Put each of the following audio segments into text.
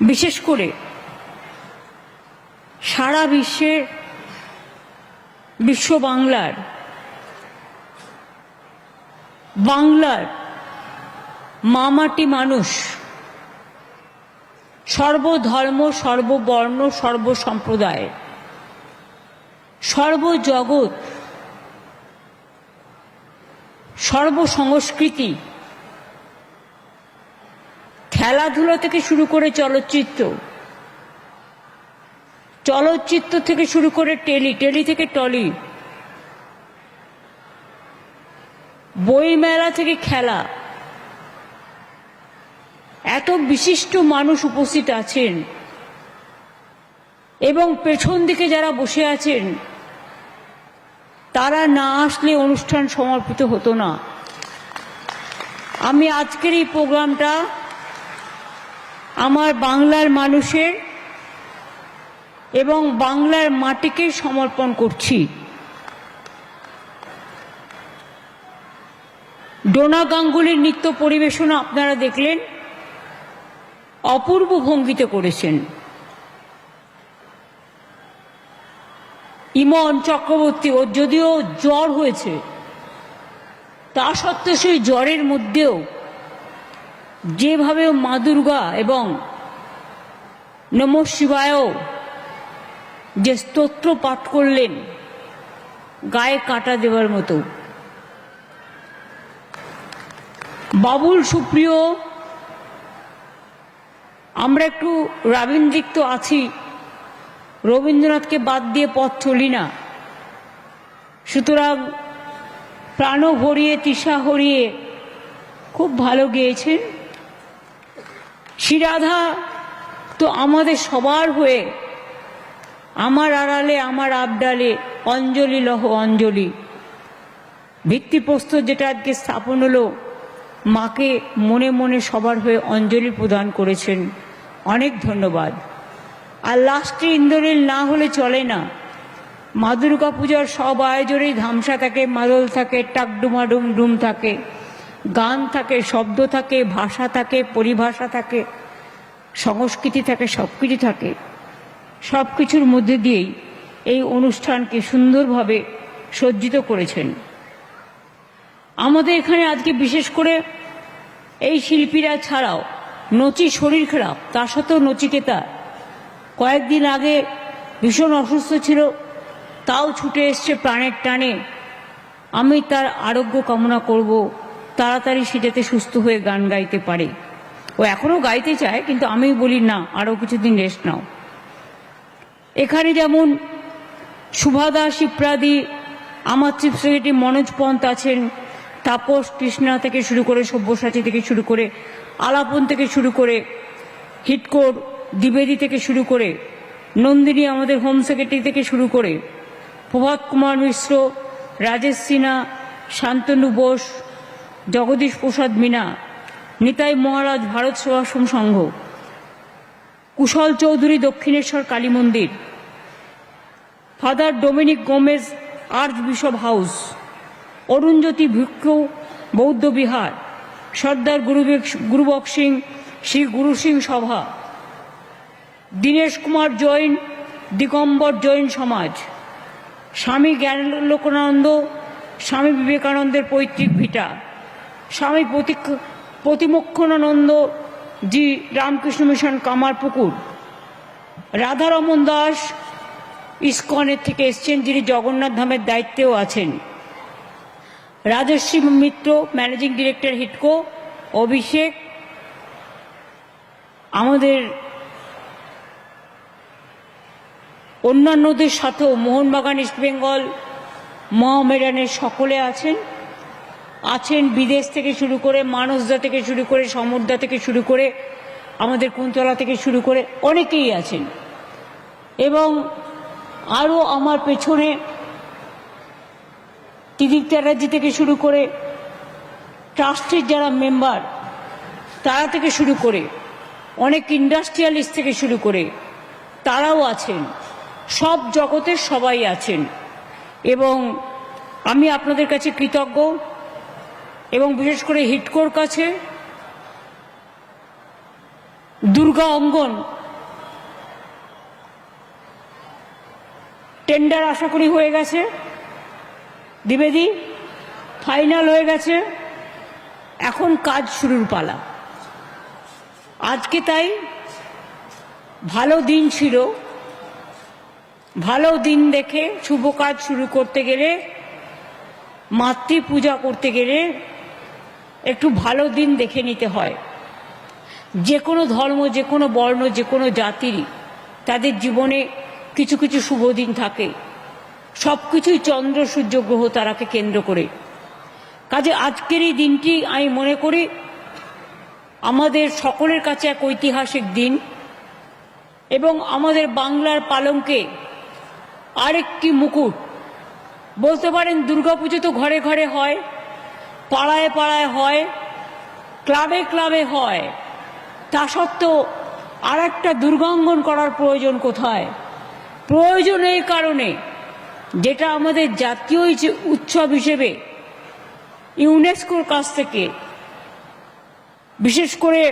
বিশেষ করে সারা বিশ্বের বিশ্ব বাংলার বাংলার মামাটি মানুষ সর্বধর্ম সর্ববর্ণ সর্বসম্প্রদায় সর্বজগৎ সর্বসংস্কৃতি খেলাধুলা থেকে শুরু করে চলচ্চিত্র। চলচ্চিত্র থেকে শুরু করে টেলি টেলি থেকে টলি। বইমেলা থেকে খেলা। এত বিশিষ্ট মানুষ উপস্থিত আছেন। এবং পেছন দিকে যারা বসে আছেন, তারা না আসলে অনুষ্ঠান সমর্পিত হতো না। আমি আজকের এই প্রোগ্রামটা আমার বাংলার মানুষের এবং বাংলার মাটিকে সমর্পণ করছি। ডোনা গাঙ্গুলির নৃত্য পরিবেশনা আপনারা দেখলেন, অপূর্ব ভঙ্গিতে করেছেন। ইমন চক্রবর্তী, ওর যদিও জ্বর হয়েছে, তা সত্ত্বেও সেই জ্বরের মধ্যেও যেভাবে মা দুর্গা এবং নম শিবায়ও যে স্তোত্র পাঠ করলেন, গায়ে কাটা দেওয়ার মতো। বাবুল, সুপ্রিয়, আমরা একটু রাবীন্দ্রিক তো আছি, রবীন্দ্রনাথকে বাদ দিয়ে পথ চলি না। সুতরাং প্রাণ হরিয়ে তৃষা হরিয়ে খুব ভালো গেয়েছেন। শ্রীরাধা তো আমাদের সবার হয়ে আমার আড়ালে, আমার আবডালে অঞ্জলি লহ অঞ্জলি। ভিত্তিপ্রস্তর যেটা আজকে স্থাপন হলো, মাকে মনে মনে সবার হয়ে অঞ্জলি প্রদান করেছেন। অনেক ধন্যবাদ। আর লাস্টে ইন্দ্রনীল না হলে চলে না। মা দুর্গা পূজার সব আয়োজনেই ধামসা থাকে, মাদল থাকে, টাকডুমাডুম ডুম থাকে। গান থাকে, শব্দ থাকে, ভাষা থাকে, পরিভাষা থাকে, সংস্কৃতি থাকে সব কিছু থাকে। সব কিছুর মধ্যে দিয়েই এই অনুষ্ঠানকে সুন্দরভাবে সজ্জিত করেছেন। আমাদের এখানে আজকে বিশেষ করে এই শিল্পীরা ছাড়াও নচি শরীর খারাপ, তার সত্ত্বেও নচিকেতা কয়েকদিন আগে ভীষণ অসুস্থ ছিল, তাও ছুটে এসছে প্রাণের টানে। আমি তার আরোগ্য কামনা করব। তাড়াতাড়ি সে যাতে সুস্থ হয়ে গান গাইতে পারে। ও এখনও গাইতে চায়, কিন্তু আমি বলি, না আরও কিছুদিন রেস্ট নাও। এখানে যেমন সুভাদা শিপ্রাদি আমার চিফ সেক্রেটারি মনোজ পন্ত আছেন, তাপস কৃষ্ণা থেকে শুরু করে সব্যসাচী থেকে শুরু করে আলাপন থেকে শুরু করে হিটকোর, দ্বিবেদী থেকে শুরু করে নন্দিনী, আমাদের হোম সেক্রেটারি থেকে শুরু করে প্রভাত কুমার মিশ্র, রাজেশ সিনহা, শান্তনু বোস জগদীশ প্রসাদ মিনা, নিতাই মহারাজ ভারত সেবাশ্রম সংঘ, কুশল চৌধুরী দক্ষিণেশ্বর কালী মন্দির, father Dominic Gomez archbishop house, Arunjyoti ভিক্ষু, বৌদ্ধ বিহার, সর্দার গুরুবেক গুরুবক সিং, শ্রী গুরু সিং সভা, দীনেশ কুমার জৈন, দিগম্বর জৈন সমাজ, স্বামী জ্ঞানলোকানন্দ স্বামী বিবেকানন্দের পৈতৃক ভিটা। স্বামী প্রতি প্রতিমক্ষণানন্দ জি রামকৃষ্ণ মিশন কামারপুকুর। রাধারমন দাস ইস্কনের থেকে এসছেন, যিনি জগন্নাথ ধামের দায়িত্বেও আছেন। Rajashree Mitra, managing director Hitco, Abhishek. আমাদের অন্যান্যদের সাথেও মোহনবাগান, ইস্টবেঙ্গল মহামেডানের সকলে আছেন। আছেন বিদেশ থেকে শুরু করে মানসদা থেকে শুরু করে সমুদ্রা থেকে শুরু করে আমাদের কুন্তলা থেকে শুরু করে অনেকেই আছেন। এবং আরও আমার পেছনে ত্রিদীপ চ্যাটার্জি থেকে শুরু করে ট্রাস্টের যারা মেম্বার, তারা থেকে শুরু করে অনেক ইন্ডাস্ট্রিয়ালিস্ট থেকে শুরু করে তারাও আছেন। সব জগতের সবাই আছেন। এবং আমি আপনাদের কাছে কৃতজ্ঞ। এবং বিশেষ করে হিটকোর কাছে দুর্গা অঙ্গন। টেন্ডার আশা করি হয়ে গেছে। দ্বিবেদী, ফাইনাল হয়ে গেছে। এখন কাজ শুরুর পালা। আজকে তাই ভালো দিন ছিল। ভালো দিন দেখে শুভ কাজ শুরু করতে গেলে মাতৃ পূজা করতে গেলে একটু ভালো দিন দেখে নিতে হয়। যে কোনো ধর্ম, যে কোনো বর্ণ, যে কোনো জাতিরই তাদের জীবনে কিছু কিছু শুভ দিন থাকে। সব কিছুই চন্দ্র, সূর্য, গ্রহ তারাকে কেন্দ্র করে। কাজে আজকের এই দিনটি আমি মনে করি আমাদের সকলের কাছে এক ঐতিহাসিক দিন এবং আমাদের বাংলার পালঙ্কে আরেকটি মুকুট। বলতে পারেন দুর্গাপুজো তো ঘরে ঘরে হয়। পাড়ায় পাড়ায় হয়, ক্লাবে ক্লাবে হয়। তা সত্ত্বেও আর একটা দুর্গাঙ্গন করার প্রয়োজন কোথায়? প্রয়োজন এই কারণে যেটা আমাদের জাতীয় যে উৎসব হিসেবে ইউনেস্কোর কাছ থেকে, বিশেষ করে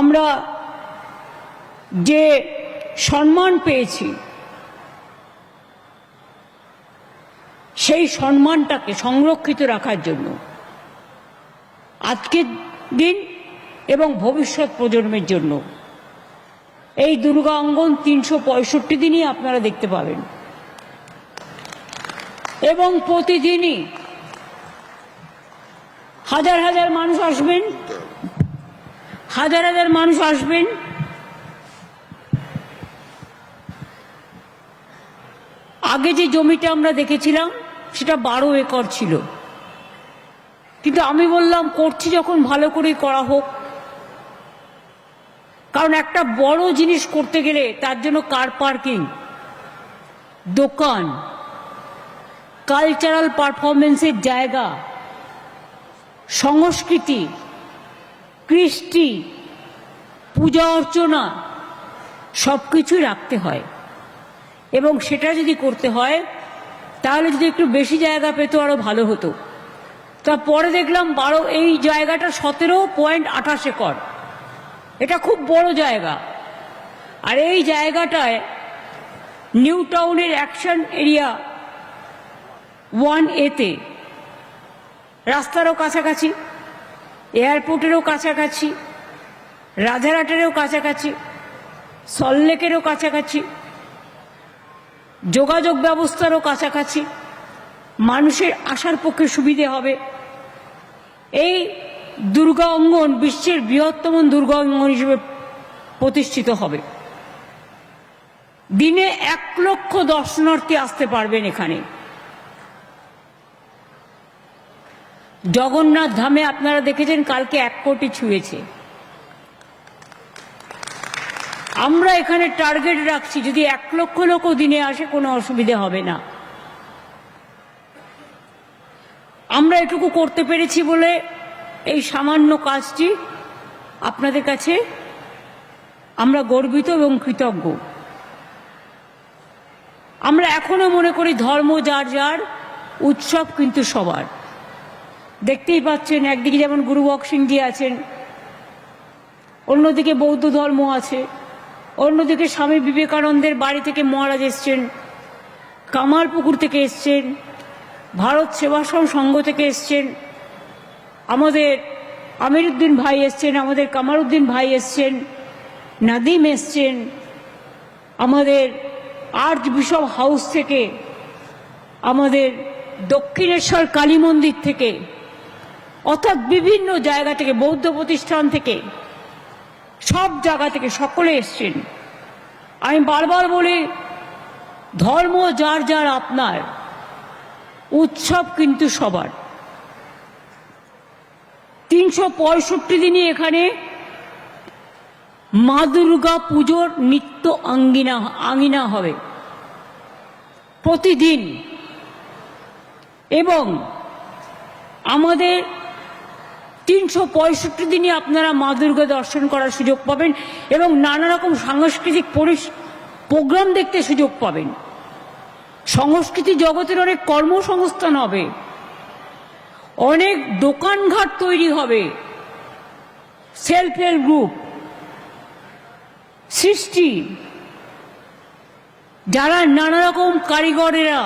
আমরা যে সম্মান পেয়েছি সেই সম্মানটাকে সংরক্ষিত রাখার জন্য আজকের দিন এবং ভবিষ্যৎ প্রজন্মের জন্য। এই দুর্গা অঙ্গন তিনশো পঁয়ষট্টি দিনই আপনারা দেখতে পাবেন। এবং প্রতিদিনই হাজার হাজার মানুষ আসবেন, হাজার হাজার মানুষ আসবেন। আগে যে জমিটা আমরা দেখেছিলাম সেটা বারো একর ছিল। কিন্তু আমি বললাম, করছি যখন, ভালো করেই করা হোক। কারণ একটা বড় জিনিস করতে গেলে তার জন্য কার পার্কিং? দোকান। কালচারাল পারফরমেন্সের জায়গা। সংস্কৃতি। কৃষ্টি। পূজা অর্চনা। সব কিছুই রাখতে হয়। এবং সেটা যদি করতে হয় তাহলে যদি একটু বেশি জায়গা পেত আরও ভালো হতো। তা পরে দেখলাম বারো, এই জায়গাটা সতেরো পয়েন্ট আঠাশ একর। এটা খুব বড় জায়গা। আর এই জায়গাটায় নিউ টাউনের অ্যাকশন এরিয়া ওয়ান এতে রাস্তারও কাছাকাছি, এয়ারপোর্টেরও কাছাকাছি রাজারহাটেরও কাছাকাছি সল্লেকেরও কাছাকাছি যোগাযোগ ব্যবস্থারও কাছাকাছি। মানুষের আসার পক্ষে সুবিধে হবে। এই দুর্গা অঙ্গন বিশ্বের বৃহত্তম দুর্গা অঙ্গন হিসেবে প্রতিষ্ঠিত হবে। দিনে এক লক্ষ দর্শনার্থী আসতে পারবেন এখানে। জগন্নাথ ধামে আপনারা দেখেছেন কালকে এক কোটি ছুঁয়েছে। আমরা এখানে টার্গেট রাখছি, যদি এক লক্ষ লোক দিনে আসে, কোনো অসুবিধে হবে না। আমরা এটুকু করতে পেরেছি বলে এই সামান্য কাজটি আপনাদের কাছে আমরা গর্বিত এবং কৃতজ্ঞ। আমরা এখনও মনে করি ধর্ম যার যার, উৎসব কিন্তু সবার। দেখতেই পাচ্ছেন, একদিকে যেমন গুরু বক্সিংজি আছেন, অন্যদিকে বৌদ্ধ ধর্ম আছে। অন্যদিকে স্বামী বিবেকানন্দের বাড়ি থেকে মহারাজ এসছেন কামারপুকুর থেকে এসছেন, ভারত সেবাশ্রম সংঘ থেকে এসছেন, আমাদের আমিরুদ্দিন ভাই এসছেন, আমাদের কামারুদ্দিন ভাই এসছেন, নাদিম এসছেন, আমাদের আর্চ বিশপ হাউস থেকে, আমাদের দক্ষিণেশ্বর কালী মন্দির থেকে, অর্থাৎ বিভিন্ন জায়গা থেকে, বৌদ্ধ প্রতিষ্ঠান থেকে সব জায়গা থেকে সকলে এসছেন। আমি বারবার বলি, ধর্ম যার যার আপনার, উৎসব কিন্তু সবার। তিনশো পঁয়ষট্টি দিনই এখানে মা দুর্গা পুজোর নিত্য আঙ্গিনা আঙ্গিনা হবে। প্রতিদিন। এবং আমাদের তিনশো পঁয়ষট্টি দিনই আপনারা মা দুর্গা দর্শন করার সুযোগ পাবেন এবং নানা রকম সাংস্কৃতিক প্রোগ্রাম দেখতে সুযোগ পাবেন। সংস্কৃতি জগতের অনেক কর্মসংস্থান হবে। অনেক দোকানঘাট তৈরি হবে। সেলফ হেল্প গ্রুপ সৃষ্টি। যারা নানা রকম কারিগরেরা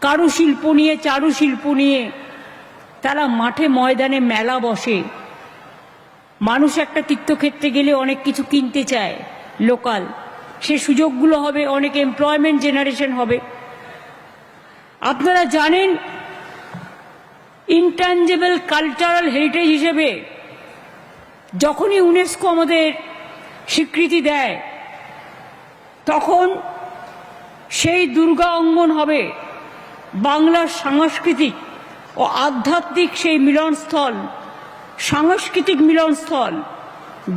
কারুশিল্প নিয়ে, চারুশিল্প নিয়ে তারা মাঠে ময়দানে মেলা বসে। মানুষ একটা তীর্থক্ষেত্রে গেলে অনেক কিছু কিনতে চায় লোকাল। সে সুযোগগুলো হবে, অনেক এমপ্লয়মেন্ট জেনারেশন হবে। আপনারা জানেন ইনট্যাঞ্জেবল কালচারাল হেরিটেজ হিসেবে যখনই ইউনেস্কো আমাদের স্বীকৃতি দেয়, তখন সেই দুর্গা অঙ্গন হবে বাংলার সাংস্কৃতিক ও আধ্যাত্মিক সেই মিলনস্থল, সাংস্কৃতিক মিলনস্থল,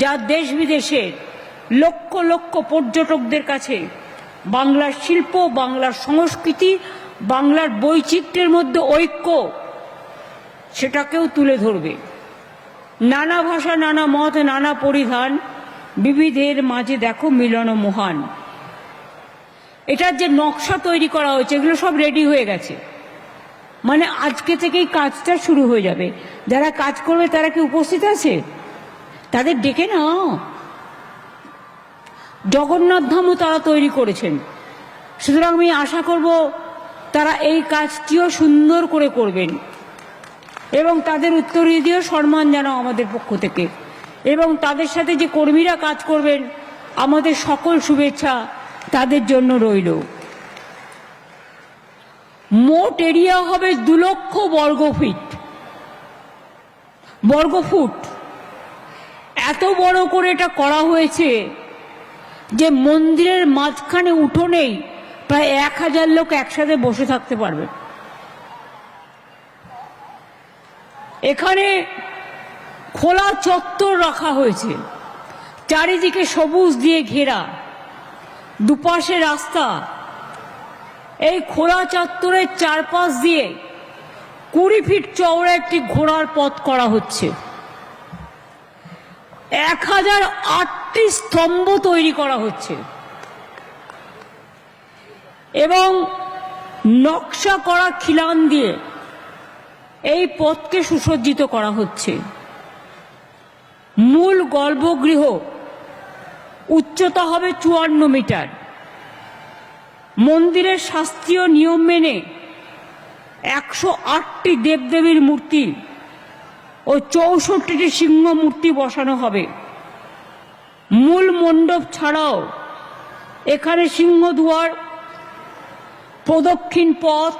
যা দেশ বিদেশের লক্ষ লক্ষ পর্যটকদের কাছে বাংলার শিল্প, বাংলার সংস্কৃতি, বাংলার বৈচিত্র্যের মধ্যে ঐক্য, সেটাকেও তুলে ধরবে। নানা ভাষা, নানা মত, নানা পরিধান, বিবিধের মাঝে দেখো মিলন মহান। এটার যে নকশা তৈরি করা হয়েছে, এগুলো সব রেডি হয়ে গেছে। মানে আজকে থেকেই কাজটা শুরু হয়ে যাবে। যারা কাজ করবে, তারা কি উপস্থিত আছে? তাদের ডেকে নাও। জগন্নাথ ধামও তারা তৈরি করেছেন। সুতরাং আমি আশা করব তারা এই কাজটিও সুন্দর করে করবেন। এবং তাদের উত্তর উত্তরীয় সম্মান জানাও আমাদের পক্ষ থেকে। এবং তাদের সাথে যে কর্মীরা কাজ করবেন, আমাদের সকল শুভেচ্ছা তাদের জন্য রইল। মোট এরিয়া হবে দু লক্ষ বর্গ ফিট। বর্গ ফুট। এত বড় করে এটা করা হয়েছে যে মন্দিরের মাঝখানে উঠোনেই প্রায় এক হাজার লোক একসাথে বসে থাকতে পারবে। এখানে খোলা চত্বর রাখা হয়েছে। চারিদিকে সবুজ দিয়ে ঘেরা। দুপাশে রাস্তা। এই খোলা চত্বরের চারপাশ দিয়ে কুড়ি ফিট চওড়া একটি ঘোড়ার পথ করা হচ্ছে। এক হাজার আটটি স্তম্ভ তৈরি করা হচ্ছে। এবং নকশা করা খিলান দিয়ে এই পথকে সুসজ্জিত করা হচ্ছে। মূল গর্ভগৃহ উচ্চতা হবে চুয়ান্ন মিটার। মন্দিরের শাস্ত্রীয় নিয়ম মেনে একশো আটটি দেবদেবীর মূর্তি ও চৌষট্টিটি সিংহ মূর্তি বসানো হবে। মূল মণ্ডপ ছাড়াও এখানে সিংহদুয়ার প্রদক্ষিণ পথ,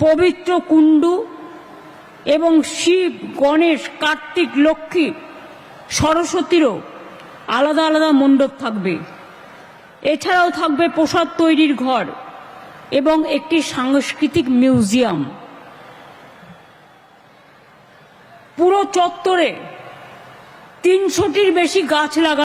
পবিত্র কুণ্ডু এবং শিব, গণেশ, কার্তিক, লক্ষ্মী, সরস্বতীরও আলাদা আলাদা মণ্ডপ থাকবে। এছাড়াও থাকবে প্রসাদ তৈরির ঘর এবং একটি সাংস্কৃতিক মিউজিয়াম। পুরো চত্বরে তিনশোটির বেশি গাছ লাগা